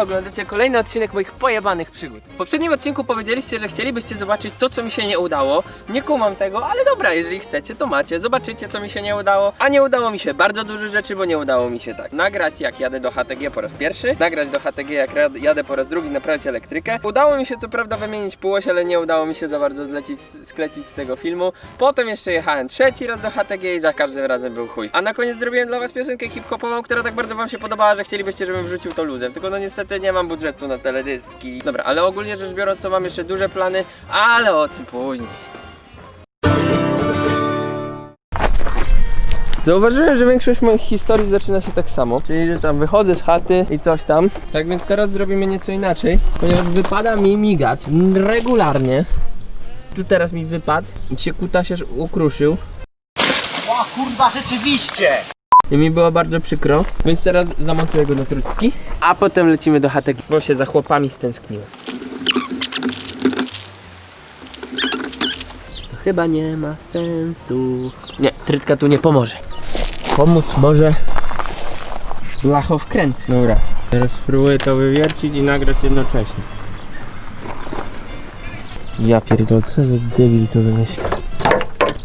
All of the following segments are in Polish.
oglądacie kolejny odcinek moich pojebanych przygód. W poprzednim odcinku powiedzieliście, że chcielibyście zobaczyć to, co mi się nie udało. Nie kumam tego, ale dobra, jeżeli chcecie, to macie. Zobaczycie, co mi się nie udało. A nie udało mi się bardzo dużo rzeczy, bo nie udało mi się tak. Nagrać, jak jadę do HTG po raz pierwszy. Nagrać do HTG, jak jadę po raz drugi, naprawić elektrykę. Udało mi się co prawda wymienić półoś, ale nie udało mi się za bardzo zlecić, sklecić z tego filmu. Potem jeszcze jechałem trzeci raz do HTG i za każdym razem był chuj. A na koniec zrobiłem dla was piosenkę hip-hopową, która tak bardzo wam się podobała, że chcielibyście, żebym wrzucił to luzem. Tylko no niestety nie mam budżetu na teledyski. Dobra, ale ogólnie rzecz biorąc, to mam jeszcze duże plany, ale o tym później. Zauważyłem, że większość moich historii zaczyna się tak samo, czyli że tam wychodzę z chaty i coś tam. Tak więc teraz zrobimy nieco inaczej, ponieważ wypada mi migać regularnie. Tu teraz mi wypadł i się kutasiarz ukruszył. O kurwa, rzeczywiście! I mi było bardzo przykro, więc teraz zamontuję go do trutki, a potem lecimy do chatek, bo się za chłopami stęskniłem. To chyba nie ma sensu. Nie, trytka tu nie pomoże. Pomóc może blachowkręt. Dobra, teraz spróbuję to wywiercić i nagrać jednocześnie. Ja pierdolę, co za debil to wymyślił.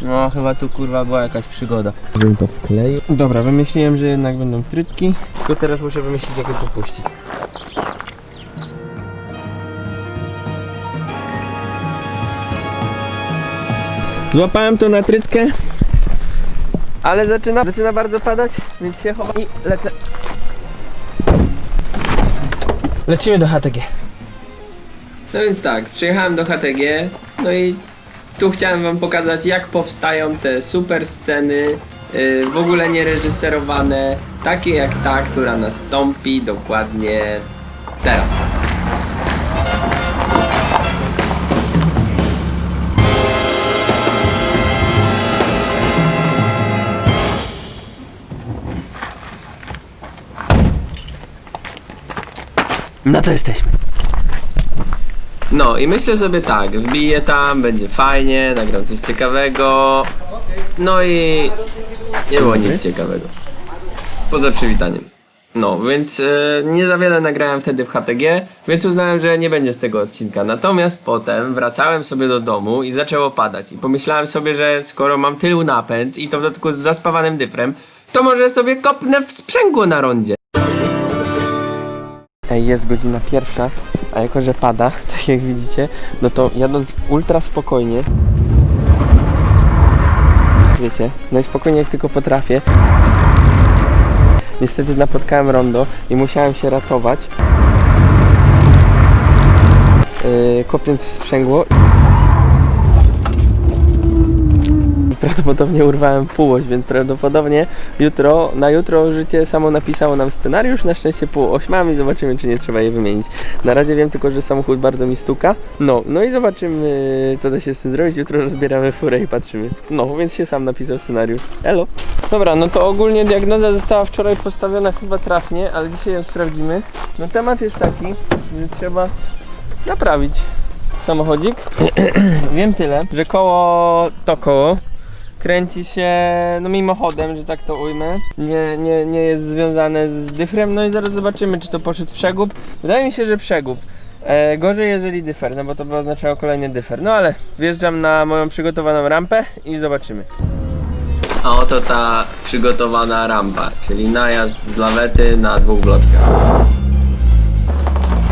No, chyba tu kurwa była jakaś przygoda. Żebym to wkleił. Dobra, wymyśliłem, że jednak będą trytki. Tylko teraz muszę wymyślić, jak je tu puścić. Złapałem to na trytkę. Ale zaczyna, zaczyna bardzo padać, więc się chowam i lecę. Lecimy do HTG. No więc tak, przyjechałem do HTG, no i tu chciałem wam pokazać jak powstają te super sceny, yy, w ogóle niereżyserowane, takie jak ta, która nastąpi dokładnie teraz. No to jesteśmy. No i myślę sobie tak, wbiję tam, będzie fajnie, nagram coś ciekawego. No i nie było nic ciekawego. Poza przywitaniem. No, więc e, nie za wiele nagrałem wtedy w HTG, więc uznałem, że nie będzie z tego odcinka. Natomiast potem wracałem sobie do domu i zaczęło padać. I pomyślałem sobie, że skoro mam tylu napęd i to w dodatku z zaspawanym dyfrem, to może sobie kopnę w sprzęgło na rondzie. Jest godzina pierwsza, a jako, że pada, tak jak widzicie, no to jadąc ultra spokojnie, wiecie, najspokojniej jak tylko potrafię, niestety napotkałem rondo i musiałem się ratować, yy, kopiąc sprzęgło. Prawdopodobnie urwałem półoś, więc prawdopodobnie jutro, na jutro życie samo napisało nam scenariusz, na szczęście półoś mam zobaczymy, czy nie trzeba je wymienić. Na razie wiem tylko, że samochód bardzo mi stuka. No, no i zobaczymy, co da się z tym zrobić. Jutro rozbieramy furę i patrzymy. No, więc się sam napisał scenariusz. Elo. Dobra, no to ogólnie diagnoza została wczoraj postawiona chyba trafnie, ale dzisiaj ją sprawdzimy. No temat jest taki, że trzeba naprawić samochodzik. wiem tyle, że koło to koło kręci się, no mimochodem, że tak to ujmę. Nie, nie, nie jest związane z dyfrem, no i zaraz zobaczymy, czy to poszedł przegub. Wydaje mi się, że przegub. E, gorzej jeżeli dyfer, no bo to by oznaczało kolejny dyfer. No ale wjeżdżam na moją przygotowaną rampę i zobaczymy. A oto ta przygotowana rampa, czyli najazd z lawety na dwóch bloczkach.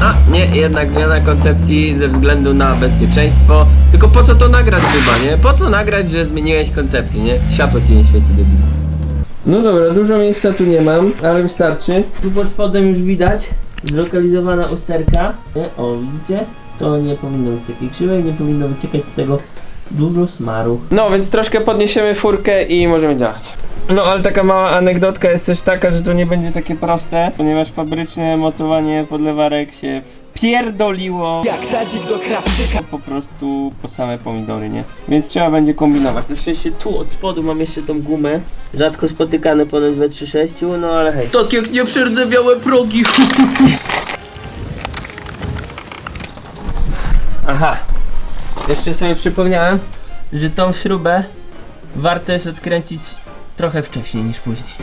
A, nie, jednak zmiana koncepcji ze względu na bezpieczeństwo. Tylko po co to nagrać chyba, nie? Po co nagrać, że zmieniłeś koncepcję, nie? Światło ci nie świeci, debil. No dobra, dużo miejsca tu nie mam, ale wystarczy. Tu pod spodem już widać zlokalizowana usterka. Nie? O, widzicie? To nie powinno być takiej krzywej, nie powinno wyciekać z tego dużo smaru. No, więc troszkę podniesiemy furkę i możemy działać. No, ale taka mała anegdotka jest też taka, że to nie będzie takie proste, ponieważ fabryczne mocowanie podlewarek się wpierdoliło Jak tadzik do krawczyka! po prostu po same pomidory, nie? Więc trzeba będzie kombinować. Na szczęście tu od spodu mam jeszcze tą gumę. Rzadko spotykane ponad 236, no ale hej. Tak jak nieprzerdzewiałe progi. Aha. Jeszcze sobie przypomniałem, że tą śrubę warto jest odkręcić trochę wcześniej niż później.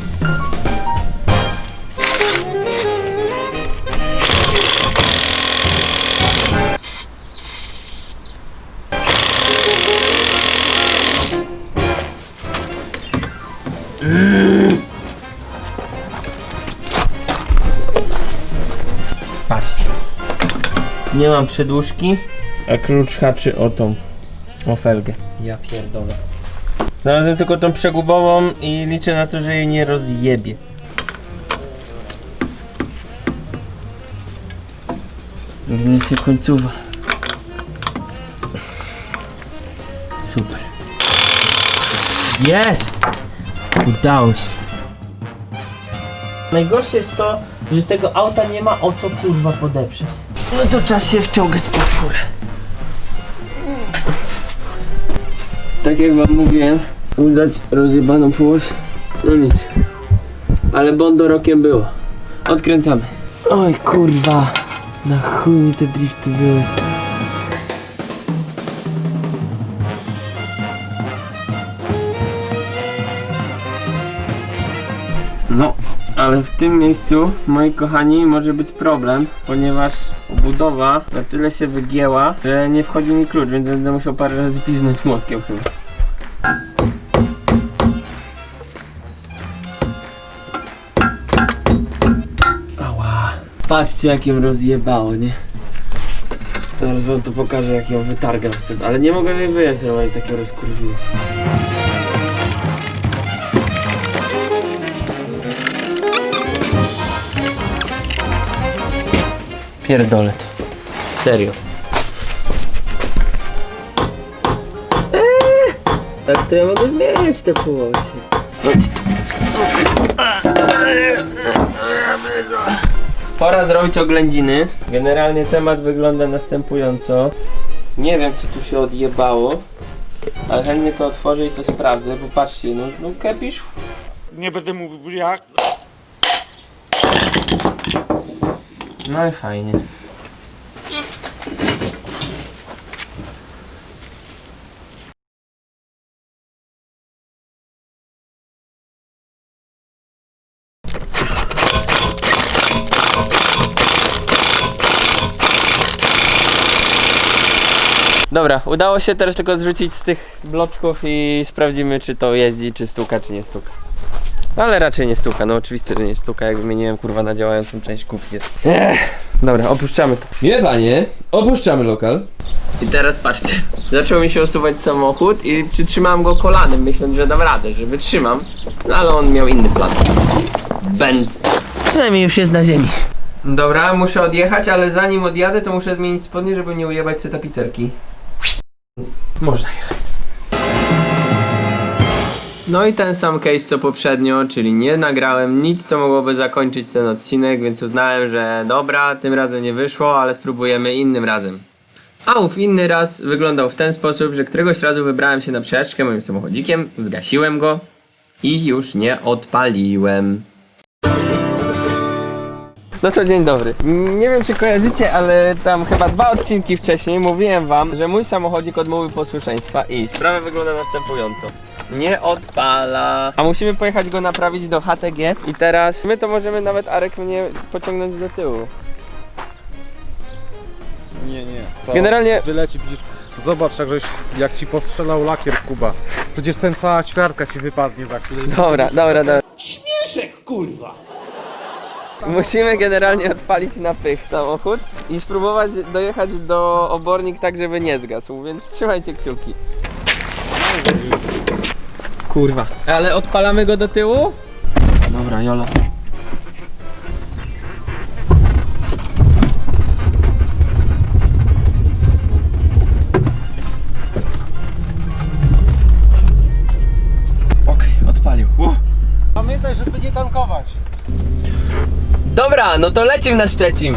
Patrzcie. Nie mam przedłużki, a klucz haczy o tą, o felgę. Ja pierdolę. Znalazłem tylko tą przegubową i liczę na to, że jej nie rozjebie. Gnie się końcowa. Super. Jest! Udało się. Najgorsze jest to, że tego auta nie ma o co kurwa podeprzeć. No to czas się wciągać pod furę. Tak jak wam mówiłem, udać rozjebaną półoś. No nic. Ale bondo rokiem było. Odkręcamy. Oj kurwa. Na chuj mi te drifty były. No, ale w tym miejscu, moi kochani, może być problem, ponieważ obudowa na tyle się wygięła, że nie wchodzi mi klucz, więc będę musiał parę razy piznąć młotkiem chyba. Patrzcie jak ją rozjebało, nie? Zaraz wam to pokażę jak ją wytargam z tym, ale nie mogę jej wyjść, ale tak ją rozkurwiłem. Pierdolę to. Serio. Eee, tak to ja mogę zmieniać te półosie. Chodź tu. Pora zrobić oględziny. Generalnie temat wygląda następująco. Nie wiem co tu się odjebało. Ale chętnie to otworzę i to sprawdzę, bo patrzcie, no, no kepisz Nie będę mówił jak. No i fajnie. Dobra, udało się teraz tylko zrzucić z tych bloczków i sprawdzimy czy to jeździ, czy stuka, czy nie stuka. Ale raczej nie stuka, no oczywiście, że nie stuka, jak wymieniłem kurwa na działającą część kubki. Ech, dobra, opuszczamy to. Nie panie, opuszczamy lokal. I teraz patrzcie, zaczął mi się osuwać samochód i przytrzymałem go kolanem, myśląc, że dam radę, że wytrzymam. No ale on miał inny plan. Benz. Przynajmniej już jest na ziemi. Dobra, muszę odjechać, ale zanim odjadę, to muszę zmienić spodnie, żeby nie ujebać sobie tapicerki. Można jechać. No i ten sam case co poprzednio, czyli nie nagrałem nic, co mogłoby zakończyć ten odcinek, więc uznałem, że dobra, tym razem nie wyszło, ale spróbujemy innym razem. A ów inny raz wyglądał w ten sposób, że któregoś razu wybrałem się na przejażdżkę moim samochodzikiem, zgasiłem go i już nie odpaliłem. No to dzień dobry. Nie wiem czy kojarzycie, ale tam chyba dwa odcinki wcześniej mówiłem wam, że mój samochodzik odmówił posłuszeństwa i sprawa wygląda następująco. Nie odpala. A musimy pojechać go naprawić do HTG i teraz my to możemy nawet Arek mnie pociągnąć do tyłu. Nie, nie. To Generalnie wyleci, przecież zobacz jak, żeś, jak ci postrzelał lakier Kuba. Przecież ten cała ćwiartka ci wypadnie za chwilę. Dobra, dobra, dobra. Śmieszek, kurwa! Musimy generalnie odpalić na pych samochód i spróbować dojechać do obornik tak, żeby nie zgasł, więc trzymajcie kciuki. Kurwa. Ale odpalamy go do tyłu? Dobra, Jolo. Dobra, no to lecimy na Szczecin.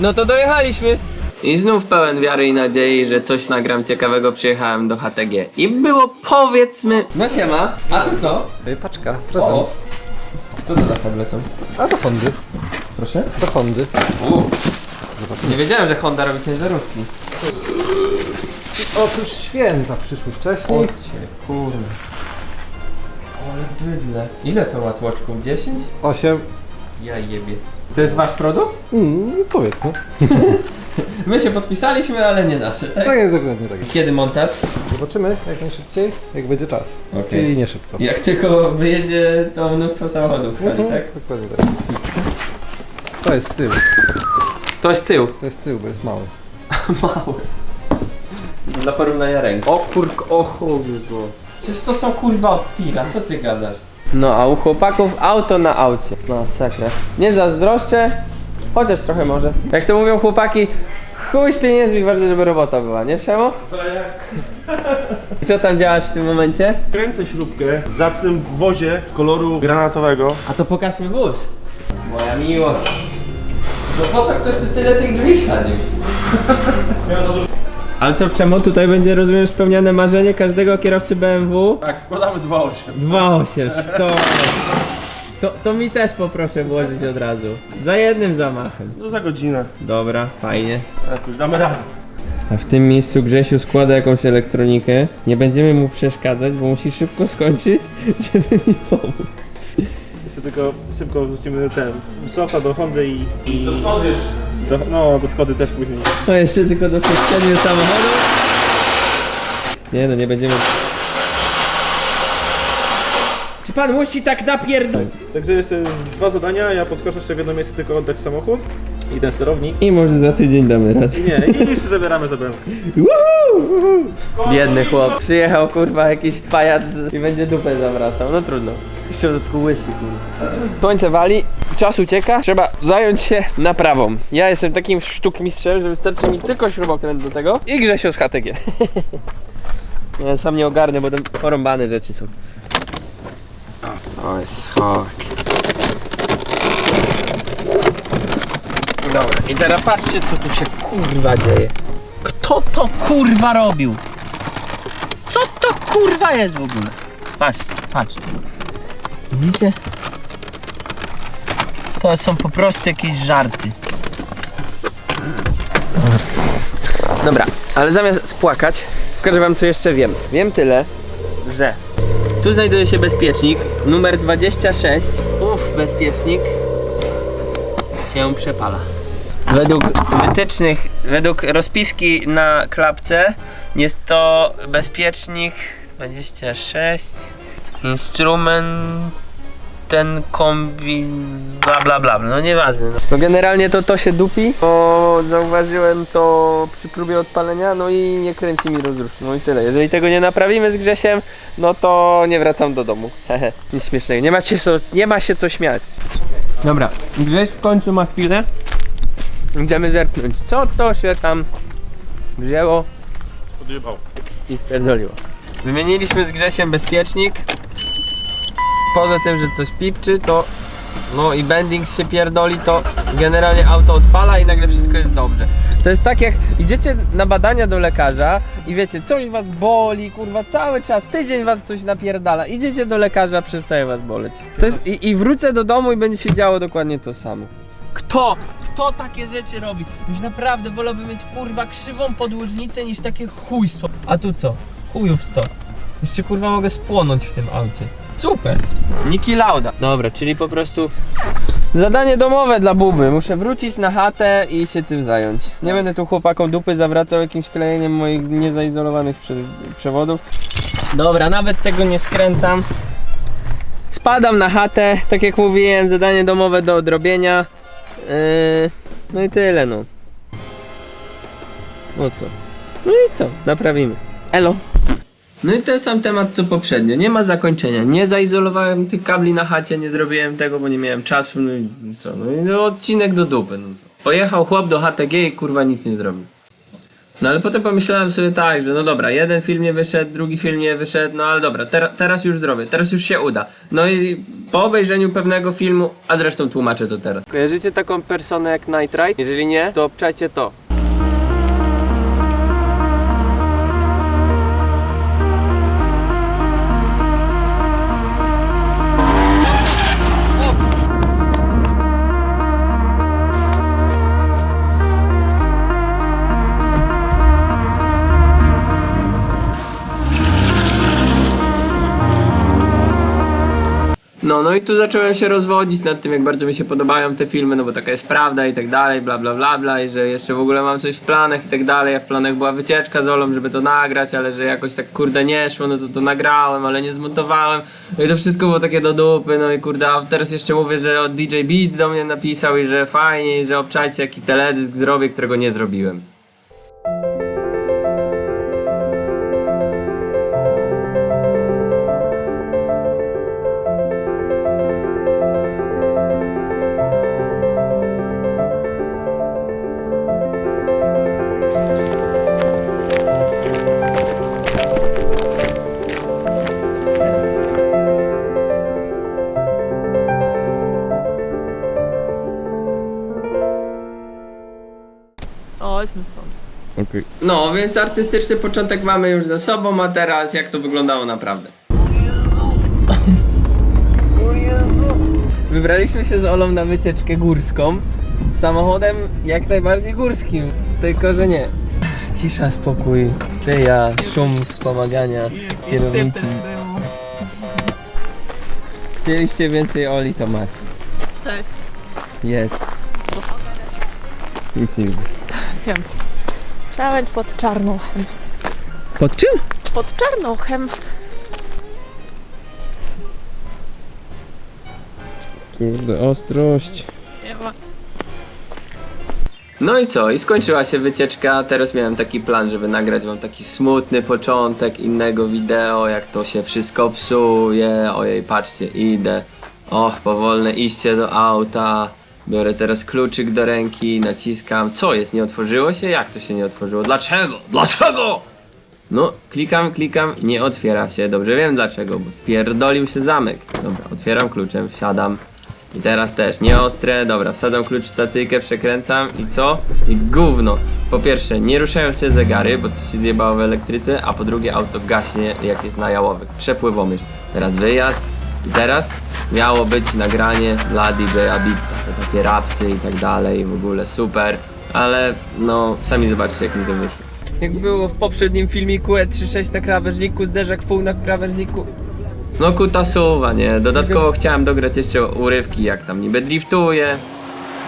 No to dojechaliśmy. I znów pełen wiary i nadziei, że coś nagram ciekawego, przyjechałem do HTG. I było powiedzmy... No siema, a to co? Paczka, O. Co to za kable są? A to Hondy. Proszę? To Hondy. Nie wiedziałem, że Honda robi ciężarówki. Otóż święta przyszły wcześniej. Ocie, kurde. Ale bydle. Ile to łatłoczków? 10? 8. Ja jebie. To jest wasz produkt? Mm, powiedzmy. My się podpisaliśmy, ale nie nasze, tak? Tak jest dokładnie tak. Kiedy montaż? Zobaczymy jak najszybciej, jak będzie czas. Okej. Czyli nie szybko. Jak tylko wyjedzie, to mnóstwo samochodów z hali, Mhm, tak? Dokładnie tak. To jest tył. To jest tył. To jest tył, bo jest mały. Mały. Dla porównania ręki. O kurk, o chuju. Przecież to są kurwa od tira, co ty gadasz? No a u chłopaków auto na aucie. No sakra. Nie zazdroszczę, chociaż trochę może. Jak to mówią chłopaki, chuj z pieniędzmi, ważne żeby robota była, nie Przemo? I co tam działasz w tym momencie? Kręcę śrubkę w zacnym wozie koloru granatowego. A to pokażmy wóz. Moja miłość. No po co ktoś tu tyle tych drzwi wsadził? Ale co Przemo, tutaj będzie rozumiem spełniane marzenie każdego kierowcy BMW? Tak, wkładamy 2.8. 2,8, to... To, to mi też poproszę włożyć od razu. Za jednym zamachem. No za godzinę. Dobra, fajnie. Tak, już damy radę. A w tym miejscu Grzesiu składa jakąś elektronikę. Nie będziemy mu przeszkadzać, bo musi szybko skończyć, żeby mi pomóc. Tylko szybko wrzucimy ten sofa do Hondy i... i do Skody do, No, do Skody też później. No jeszcze tylko do siedmiu samochodów. Nie no, nie będziemy... Czy pan musi tak napierdolić? Także jeszcze dwa zadania, ja podskoczę jeszcze w jedno miejsce tylko oddać samochód i ten sterownik. I może za tydzień damy radę. I nie, i jeszcze zabieramy za BMW. Biedny chłop. Przyjechał kurwa jakiś pajac i będzie dupę zawracał. No trudno. Do tylko łysy kurwa. Słońce wali, czas ucieka, trzeba zająć się naprawą. Ja jestem takim sztukmistrzem, że wystarczy mi tylko śrubokręt do tego i Grzesio z HTG. Ja sam nie ogarnę, bo tam porąbane rzeczy są. To jest schok. Dobra, i teraz patrzcie co tu się kurwa dzieje. Kto to kurwa robił? Co to kurwa jest w ogóle? Patrzcie, patrzcie. Widzicie? To są po prostu jakieś żarty. Dobra, ale zamiast spłakać, pokażę wam co jeszcze wiem. Wiem tyle, że tu znajduje się bezpiecznik numer 26. Ów bezpiecznik się przepala. Według wytycznych, według rozpiski na klapce jest to bezpiecznik 26 instrument ten kombin bla bla bla, no nieważne. No. no generalnie to to się dupi, bo zauważyłem to przy próbie odpalenia, no i nie kręci mi rozrusznik, no i tyle. Jeżeli tego nie naprawimy z Grzesiem, no to nie wracam do domu. Hehe, nic śmiesznego, nie ma, się co, nie ma się co śmiać. Dobra, Grześ w końcu ma chwilę. Idziemy zerknąć, co to się tam wzięło Odjebał. i spierdoliło. Wymieniliśmy z Grzesiem bezpiecznik. Poza tym, że coś pipczy, to no i bending się pierdoli, to generalnie auto odpala i nagle wszystko jest dobrze. To jest tak jak idziecie na badania do lekarza i wiecie, coś was boli, kurwa, cały czas, tydzień was coś napierdala. Idziecie do lekarza, przestaje was boleć. To jest i, i wrócę do domu i będzie się działo dokładnie to samo. Kto? Kto takie rzeczy robi? Już naprawdę wolałbym mieć kurwa krzywą podłużnicę niż takie chujstwo. A tu co? Chujów sto. Jeszcze kurwa mogę spłonąć w tym aucie. Super. Niki Lauda. Dobra, czyli po prostu zadanie domowe dla Buby. Muszę wrócić na chatę i się tym zająć. Nie będę tu chłopakom dupy zawracał jakimś klejeniem moich niezaizolowanych prze przewodów. Dobra, nawet tego nie skręcam. Spadam na chatę, tak jak mówiłem, zadanie domowe do odrobienia. Yy, no i tyle no. No co? No i co? Naprawimy. Elo. No i ten sam temat co poprzednio. Nie ma zakończenia. Nie zaizolowałem tych kabli na chacie, nie zrobiłem tego, bo nie miałem czasu. No i co? No i no, odcinek do dupy. No co? Pojechał chłop do HTG i kurwa nic nie zrobił. No ale potem pomyślałem sobie tak, że no dobra, jeden film nie wyszedł, drugi film nie wyszedł, no ale dobra, tera, teraz już zrobię, teraz już się uda. No i po obejrzeniu pewnego filmu, a zresztą tłumaczę to teraz. Kojarzycie taką personę jak Night Ride? Jeżeli nie, to obczajcie to. No, i tu zacząłem się rozwodzić nad tym, jak bardzo mi się podobają te filmy, no bo taka jest prawda i tak dalej, bla bla bla bla i że jeszcze w ogóle mam coś w planach i tak dalej, a w planach była wycieczka z Olą, żeby to nagrać, ale że jakoś tak kurde nie szło, no to to nagrałem, ale nie zmontowałem, no i to wszystko było takie do dupy, no i kurde, a teraz jeszcze mówię, że od DJ Beats do mnie napisał i że fajnie, i że obczajcie jaki teledysk zrobię, którego nie zrobiłem. Więc artystyczny początek mamy już za sobą, a teraz jak to wyglądało naprawdę. Wybraliśmy się z Olą na wycieczkę górską. Samochodem jak najbardziej górskim, tylko że nie. Cisza, spokój, ty ja, szum wspomagania kierownicy. Chcieliście więcej Oli, to macie. Cześć. Jest. Nic nie widzę. Wiem. Challenge pod Czarnochem. Pod czym? Pod Czarnochem. Kurde, ostrość. Nie ma. No i co? I skończyła się wycieczka. Teraz miałem taki plan, żeby nagrać wam taki smutny początek innego wideo, jak to się wszystko psuje. Ojej, patrzcie, idę. Och, powolne iście do auta. Biorę teraz kluczyk do ręki, naciskam. Co jest? Nie otworzyło się? Jak to się nie otworzyło? Dlaczego? Dlaczego? No, klikam, klikam, nie otwiera się. Dobrze wiem dlaczego, bo spierdolił się zamek. Dobra, otwieram kluczem, wsiadam. I teraz też, nie ostre, dobra, wsadzam klucz w stacyjkę, przekręcam i co? I gówno. Po pierwsze, nie ruszają się zegary, bo coś się zjebało w elektryce, a po drugie auto gaśnie jak jest na jałowych. Przepływomierz. Teraz wyjazd i teraz miało być nagranie dla DJ-a Beatsa. Te takie rapsy i tak dalej, w ogóle super. Ale no, sami zobaczcie jak mi to wyszło. Jak było w poprzednim filmiku E36 na krawężniku, zderzak pół na krawężniku. No kutasuwa, nie? Dodatkowo chciałem dograć jeszcze urywki, jak tam niby driftuje.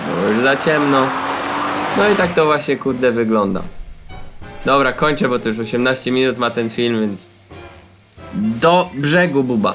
Było już za ciemno. No i tak to właśnie kurde wygląda. Dobra, kończę, bo to już 18 minut ma ten film, więc do brzegu buba.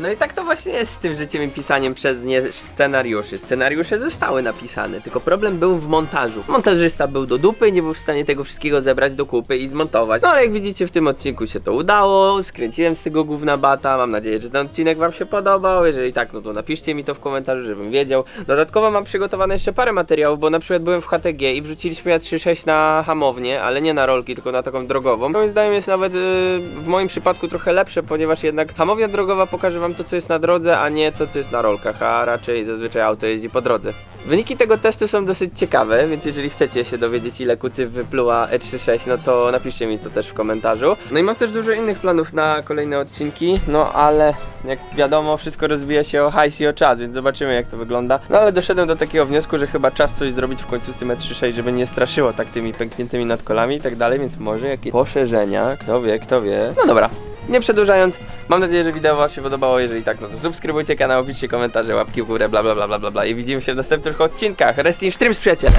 No i tak to właśnie jest z tym życiem i pisaniem przez nie scenariuszy. Scenariusze zostały napisane, tylko problem był w montażu. Montażysta był do dupy, nie był w stanie tego wszystkiego zebrać do kupy i zmontować. No ale jak widzicie w tym odcinku się to udało, skręciłem z tego gówna bata, mam nadzieję, że ten odcinek wam się podobał. Jeżeli tak, no to napiszcie mi to w komentarzu, żebym wiedział. Dodatkowo mam przygotowane jeszcze parę materiałów, bo na przykład byłem w HTG i wrzuciliśmy ja 3.6 na hamownię, ale nie na rolki, tylko na taką drogową. Moim zdaniem jest nawet yy, w moim przypadku trochę lepsze, ponieważ jednak hamownia drogowa pokaże wam to, co jest na drodze, a nie to, co jest na rolkach, a raczej zazwyczaj auto jeździ po drodze. Wyniki tego testu są dosyć ciekawe, więc jeżeli chcecie się dowiedzieć, ile kucy wypluła E36, no to napiszcie mi to też w komentarzu. No i mam też dużo innych planów na kolejne odcinki, no ale jak wiadomo, wszystko rozbija się o hajs i o czas, więc zobaczymy jak to wygląda. No ale doszedłem do takiego wniosku, że chyba czas coś zrobić w końcu z tym E36, żeby nie straszyło tak tymi pękniętymi nadkolami i tak dalej, więc może jakieś poszerzenia, kto wie, kto wie. No dobra, nie przedłużając, mam nadzieję, że wideo wam się podobało, jeżeli tak, no to subskrybujcie kanał, piszcie komentarze, łapki w górę, bla bla bla bla bla i widzimy się w następnych odcinkach. Rest in Streams, przyjaciele!